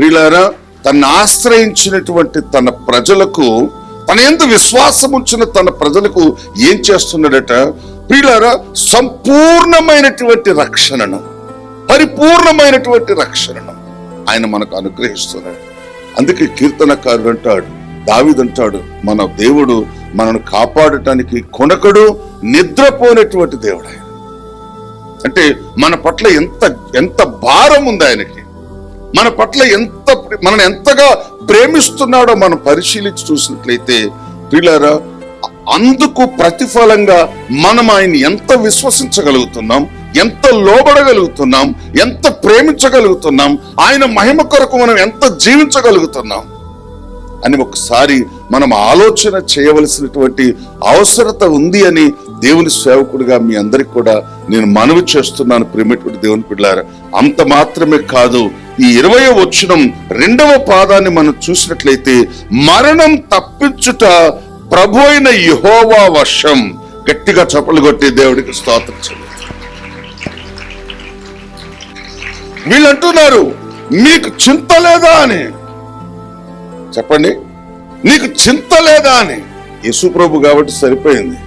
ప్రియులారా తను ఆశ్రయించినటువంటి తన ప్రజలకు తన ఎంత విశ్వాసం ఉంచిన తన ప్రజలకు ఏం చేస్తున్నాడట? ప్రియులారా సంపూర్ణమైనటువంటి రక్షణను పరిపూర్ణమైనటువంటి రక్షణను ఆయన మనకు అనుగ్రహిస్తున్నాడు. అందుకే కీర్తనకారుడు అంటాడు దావిదంటాడు మన దేవుడు మనను కాపాడటానికి కొనకడు నిద్రపోయినటువంటి దేవుడు ఆయన. అంటే మన పట్ల ఎంత ఎంత భారం ఉంది ఆయనకి. మన పట్ల ఎంత మనని ఎంతగా ప్రేమిస్తున్నాడో మనం పరిశీలించి చూసినట్లయితే పిల్లరా అందుకు ప్రతిఫలంగా మనం ఆయన ఎంత విశ్వసించగలుగుతున్నాం ఎంత లోబడగలుగుతున్నాం ఎంత ప్రేమించగలుగుతున్నాం ఆయన మహిమ కొరకు మనం ఎంత జీవించగలుగుతున్నాం అని ఒకసారి మనం ఆలోచన చేయవలసినటువంటి అవసరత ఉంది అని దేవుని సేవకుడిగా మీ అందరికి కూడా నేను మనవి చేస్తున్నాను. ప్రేమటువంటి దేవుని పిల్లారా అంత మాత్రమే కాదు ఈ ఇరవై వచ్చినం రెండవ పాదాన్ని మనం చూసినట్లయితే మరణం తప్పించుట ప్రభు అయిన యహోవా వర్షం గట్టిగా చప్పలు కొట్టి దేవుడికి స్తోత్రం చెల్లి వీళ్ళు అంటున్నారు మీకు చింత లేదా అని? చెప్పండి నీకు చింత లేదా అని? యేసు ప్రభు కాబట్టి సరిపోయింది.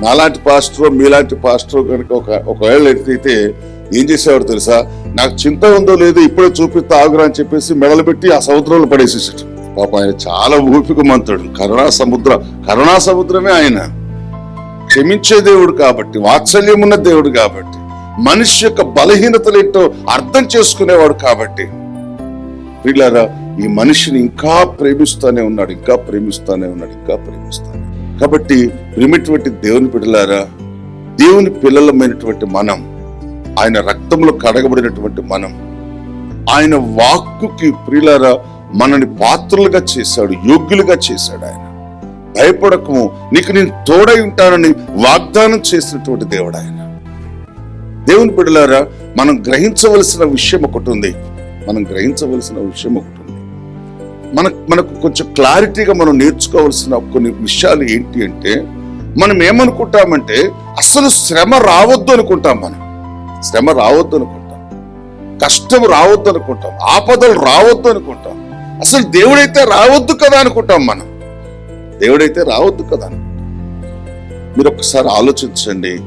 నాలాంటి పాస్టర్ మీలాంటి పాస్టర్ కనుక ఒక ఒకవేళ ఎత్తితే ఏం చేసేవాడు తెలుసా? నాకు చింత ఉందో లేదో ఇప్పుడే చూపిస్తా ఆగురా అని చెప్పేసి మెడలు పెట్టి ఆ సముద్రంలో పడేసేసాడు పాప ఆయన చాలా ఊపిక మంతుడు కరుణా సముద్ర కరుణా సముద్రమే ఆయన. క్షమించే దేవుడు కాబట్టి వాత్సల్యం ఉన్న దేవుడు కాబట్టి మనిషి యొక్క బలహీనతలేంటో అర్థం చేసుకునేవాడు కాబట్టి. వీళ్ళారా ఈ మనిషిని ఇంకా ప్రేమిస్తూనే ఉన్నాడు ఇంకా ప్రేమిస్తానే ఉన్నాడు ఇంకా ప్రేమిస్తానే కాబట్టి ప్రిమిటువంటి దేవుని బిడ్డలారా దేవుని పిల్లలమైనటువంటి మనం ఆయన రక్తంలో కడగబడినటువంటి మనం ఆయన వాక్కుకి ప్రియులారా మనని పాత్రులుగా చేశాడు యోగ్యులుగా చేశాడు ఆయన. భయపడకము నీకు నేను తోడై ఉంటానని వాగ్దానం చేసినటువంటి దేవుడు ఆయన. దేవుని బిడ్డలారా మనం గ్రహించవలసిన విషయం ఒకటి ఉంది. మనం గ్రహించవలసిన విషయం ఒకటి మన మనకు కొంచెం క్లారిటీగా మనం నేర్చుకోవాల్సిన కొన్ని విషయాలు ఏంటి అంటే మనం ఏమనుకుంటామంటే అసలు శ్రమ రావద్దు అనుకుంటాం మనం. శ్రమ రావద్దు అనుకుంటాం. కష్టం రావద్దు అనుకుంటాం. ఆపదలు రావద్దు అనుకుంటాం. అసలు దేవుడైతే రావద్దు కదా అనుకుంటాం మనం. దేవుడైతే రావద్దు కదా. మీరు ఒకసారి ఆలోచించండి.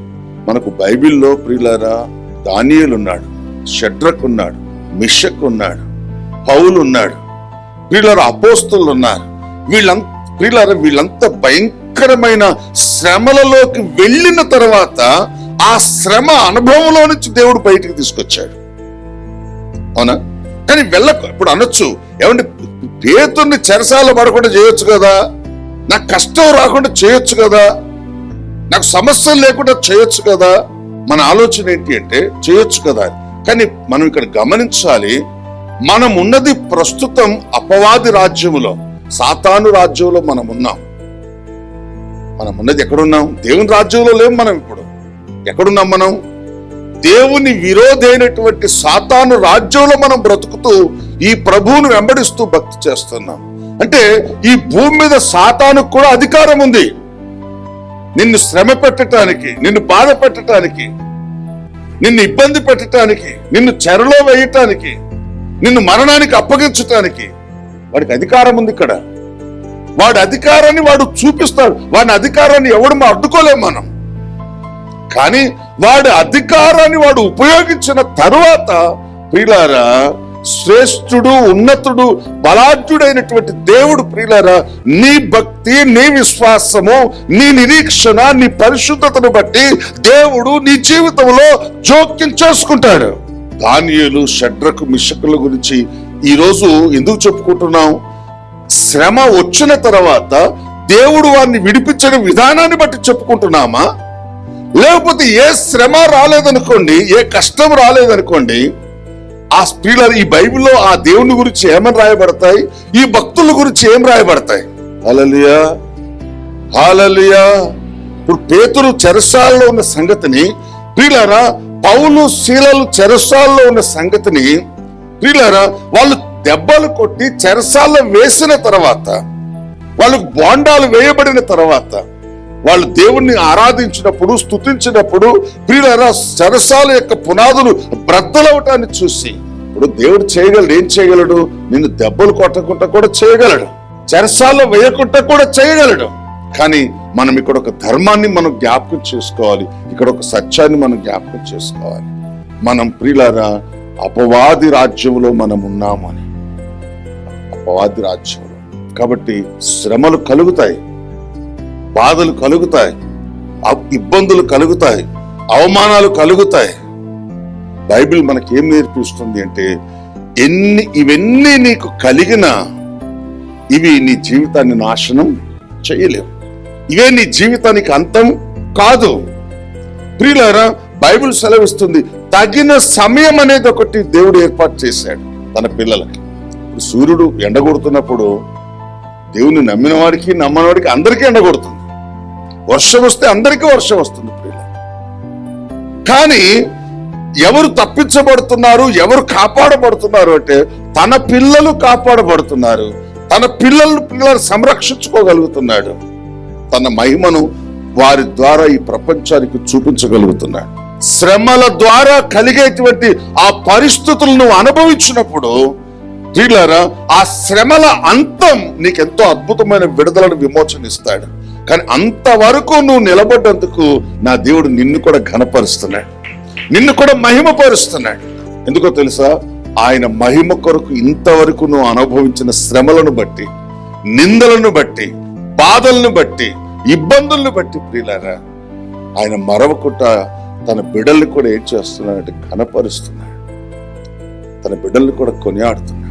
మనకు బైబిల్లో ప్రియులారా దానియలు ఉన్నాడు షడ్రక్ ఉన్నాడు మిషక్ ఉన్నాడు పౌలు ఉన్నాడు ప్రియులారా అపోస్తులు ఉన్నారు. వీళ్ళంత ప్రియులారా వీళ్ళంతా భయంకరమైన శ్రమలలోకి వెళ్ళిన తర్వాత ఆ శ్రమ అనుభవంలో నుంచి దేవుడు బయటికి తీసుకొచ్చాడు. అవునా? కానీ వెళ్ళ ఇప్పుడు అనొచ్చు. ఏమంటే పేతుని చెరసాల పడకుండా చేయొచ్చు కదా? నాకు కష్టం రాకుండా చేయొచ్చు కదా? నాకు సమస్యలు లేకుండా చేయొచ్చు కదా? మన ఆలోచన ఏంటి అంటే చేయొచ్చు కదా కానీ మనం ఇక్కడ గమనించాలి మనం ఉన్నది ప్రస్తుతం అపవాది రాజ్యములో సాతాను రాజ్యంలో మనం ఉన్నాం మనం ఉన్నది ఎక్కడున్నాం? దేవుని రాజ్యంలో లేం మనం ఇప్పుడు. ఎక్కడున్నాం మనం? దేవుని విరోధైనటువంటి సాతాను రాజ్యంలో మనం బ్రతుకుతూ ఈ ప్రభువును వెంబడిస్తూ భక్తి చేస్తున్నాం. అంటే ఈ భూమి మీద సాతానుకు కూడా అధికారం ఉంది. నిన్ను శ్రమ పెట్టడానికి నిన్ను బాధ పెట్టడానికి నిన్ను ఇబ్బంది పెట్టడానికి నిన్ను చెరలో వేయటానికి నిన్ను మరణానికి అప్పగించటానికి వాడికి అధికారం ఉంది ఇక్కడ. వాడి అధికారాన్ని వాడు చూపిస్తాడు. వాడి అధికారాన్ని ఎవడు మా అడ్డుకోలేం మనం. కానీ వాడి అధికారాన్ని వాడు ఉపయోగించిన తరువాత ప్రియులారా శ్రేష్ఠుడు ఉన్నతుడు బలాఢ్యుడైనటువంటి దేవుడు ప్రియులారా నీ భక్తి నీ విశ్వాసము నీ నిరీక్షణ నీ పరిశుద్ధతను బట్టి దేవుడు నీ జీవితంలో జోక్యం చేసుకుంటాడు. దానియులు షడ్రకు మిషకుల గురించి ఈ రోజు ఎందుకు చెప్పుకుంటున్నాం? శ్రమ వచ్చిన తర్వాత దేవుడు వారిని విడిపించిన విధానాన్ని బట్టి చెప్పుకుంటున్నామా? లేకపోతే ఏ శ్రమ రాలేదనుకోండి ఏ కష్టం రాలేదనుకోండి ఆ స్త్రీల ఈ బైబిల్లో ఆ దేవుని గురించి ఏమని రాయబడతాయి? ఈ భక్తుల గురించి ఏం రాయబడతాయి? హాలలియా హాలలియా ఇప్పుడు పేతురు చెరసాలలో ఉన్న సంగతిని ప్రియులారా పౌలు శీలలు చెరసాల్లో ఉన్న సంగతిని ప్రియులారా వాళ్ళు దెబ్బలు కొట్టి చెరసాల్లో వేసిన తర్వాత వాళ్ళకు బాండాలు వేయబడిన తర్వాత వాళ్ళు దేవుణ్ణి ఆరాధించినప్పుడు స్తుతించినప్పుడు ప్రియులారా చెరసాల యొక్క పునాదులు బ్రద్దలవటాన్ని చూసి ఇప్పుడు దేవుడు చేయగలడు ఏం చేయగలడు? నిన్ను దెబ్బలు కొట్టకుండా కూడా చేయగలడు. చెరసాల్లో వేయకుండా కూడా చేయగలడు. కానీ మనం ఇక్కడ ఒక ధర్మాన్ని మనం జ్ఞాపకం చేసుకోవాలి. ఇక్కడ ఒక సత్యాన్ని మనం జ్ఞాపకం చేసుకోవాలి. మనం ప్రియులారా అపవాది రాజ్యంలో మనం ఉన్నామని. అపవాది రాజ్యంలో. కాబట్టి శ్రమలు కలుగుతాయి బాధలు కలుగుతాయి ఇబ్బందులు కలుగుతాయి అవమానాలు కలుగుతాయి. బైబిల్ మనకేం నేర్పిస్తుంది అంటే ఎన్ని ఇవన్నీ నీకు కలిగినా ఇవి నీ జీవితాన్ని నాశనం చేయలేవు. ఇవే నీ జీవితానికి అంతం? కాదు. ప్రియులారా బైబిల్ సెలవిస్తుంది తగిన సమయం అనేది ఒకటి దేవుడు ఏర్పాటు చేశాడు తన పిల్లలకి. ఇప్పుడు సూర్యుడు ఎండగొడుతున్నప్పుడు దేవుని నమ్మిన వాడికి నమ్మని వాడికి అందరికీ ఎండగొడుతుంది. వర్షం వస్తే అందరికీ వర్షం వస్తుంది ప్రియుల కానీ ఎవరు తప్పించబడుతున్నారు ఎవరు కాపాడబడుతున్నారు అంటే తన పిల్లలు కాపాడబడుతున్నారు తన పిల్లలు పిల్లలు సంరక్షించుకోగలుగుతున్నాడు. తన మహిమను వారి ద్వారా ఈ ప్రపంచానికి చూపించగలుగుతున్నాడు. శ్రమల ద్వారా కలిగేటువంటి ఆ పరిస్థితులను అనుభవించినప్పుడు ప్రియులారా ఆ శ్రమల అంతం నీకెంతో అద్భుతమైన విడుదలను విమోచనిస్తాడు. కానీ అంతవరకు నువ్వు నిలబడ్డందుకు నా దేవుడు నిన్ను కూడా ఘనపరుస్తున్నాడు. నిన్ను కూడా మహిమపరుస్తున్నాడు. ఎందుకో తెలుసా? ఆయన మహిమ కొరకు ఇంతవరకు నువ్వు అనుభవించిన శ్రమలను బట్టి నిందలను బట్టి బాధలను బట్టి ఇబ్బందులను బట్టి ప్రియులారా ఆయన మరవకుండా తన బిడ్డల్ని కూడా ఏం చేస్తున్నాడంటే కనపరుస్తున్నాడు తన బిడ్డల్ని కూడా కొనియాడుతున్నాడు.